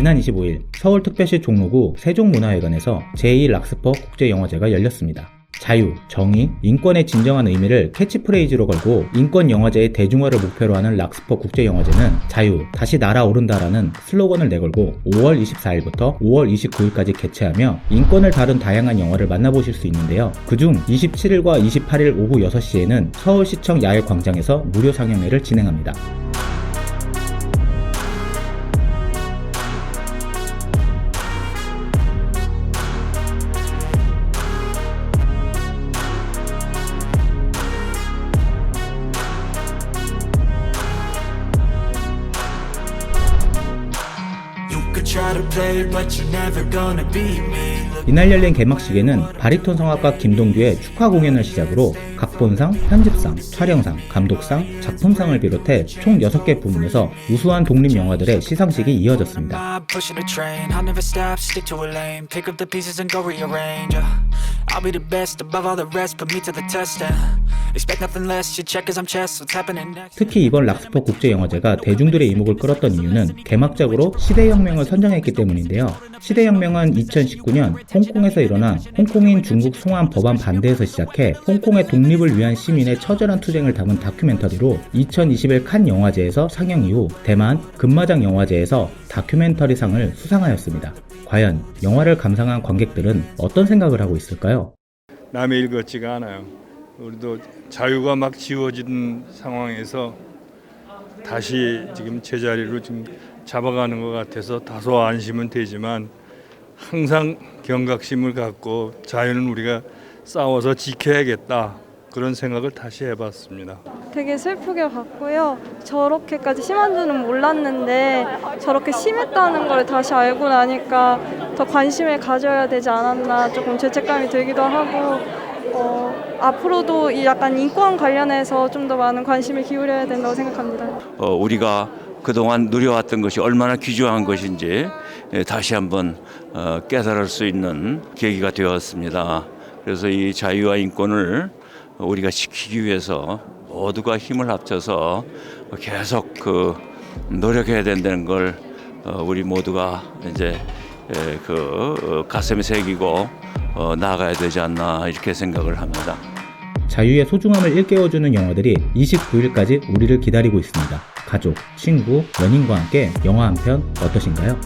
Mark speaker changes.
Speaker 1: 지난 25일 서울특별시 종로구 세종문화회관에서 제2락스퍼 국제영화제가 열렸습니다. 자유, 정의, 인권의 진정한 의미를 캐치프레이즈로 걸고 인권 영화제의 대중화를 목표로 하는 락스퍼 국제영화제는 자유, 다시 날아오른다라는 슬로건을 내걸고 5월 24일부터 5월 29일까지 개최하며 인권을 다룬 다양한 영화를 만나보실 수 있는데요. 그중 27일과 28일 오후 6시에는 서울시청 야외 광장에서 무료 상영회를 진행합니다. 이날 열린 개막식에는 바리톤 성악가 김동규의 축하 공연을 시작으로 각본상, 편집상, 촬영상, 감독상, 작품상을 비롯해 총 6개 부문에서 우수한 독립 영화들의 시상식이 이어졌습니다.
Speaker 2: Uh?
Speaker 1: 특히 이번 락스퍼 국제영화제가 대중들의 이목을 끌었던 이유는 개막작으로 시대혁명을 선 정했기 때문인데요. 시대혁명은 2019년 홍콩에서 일어난 홍콩인 중국 송환 법안 반대에서 시작해 홍콩의 독립을 위한 시민의 처절한 투쟁을 담은 다큐멘터리로 2021 칸 영화제에서 상영 이후 대만 금마장 영화제에서 다큐멘터리상을 수상하였습니다. 과연 영화를 감상한 관객들은 어떤 생각을 하고 있을까요?
Speaker 3: 남의 일 같지가 않아요. 우리도 자유가 막 지워지는 상황에서 다시 지금 제자리로 지금 잡아가는 것 같아서 다소 안심은 되지만 항상 경각심을 갖고 자유는 우리가 싸워서 지켜야겠다 그런 생각을 다시 해봤습니다.
Speaker 4: 되게 슬프게 봤고요. 저렇게까지 심한 줄은 몰랐는데 저렇게 심했다는 걸 다시 알고 나니까 더 관심을 가져야 되지 않았나 조금 죄책감이 들기도 하고 어, 앞으로도 이 약간 인권 관련해서 좀 더 많은 관심을 기울여야 된다고 생각합니다.
Speaker 5: 어, 우리가 그동안 누려왔던 것이 얼마나 귀중한 것인지 예, 다시 한번 어, 깨달을 수 있는 계기가 되었습니다. 그래서 이 자유와 인권을 우리가 지키기 위해서 모두가 힘을 합쳐서 계속 그 노력해야 된다는 걸 어, 우리 모두가 이제 예, 그 어, 가슴에 새기고 어, 나아가야 되지 않나 이렇게 생각을 합니다.
Speaker 1: 자유의 소중함을 일깨워주는 영화들이 29일까지 우리를 기다리고 있습니다. 가족, 친구, 연인과 함께 영화 한 편 어떠신가요?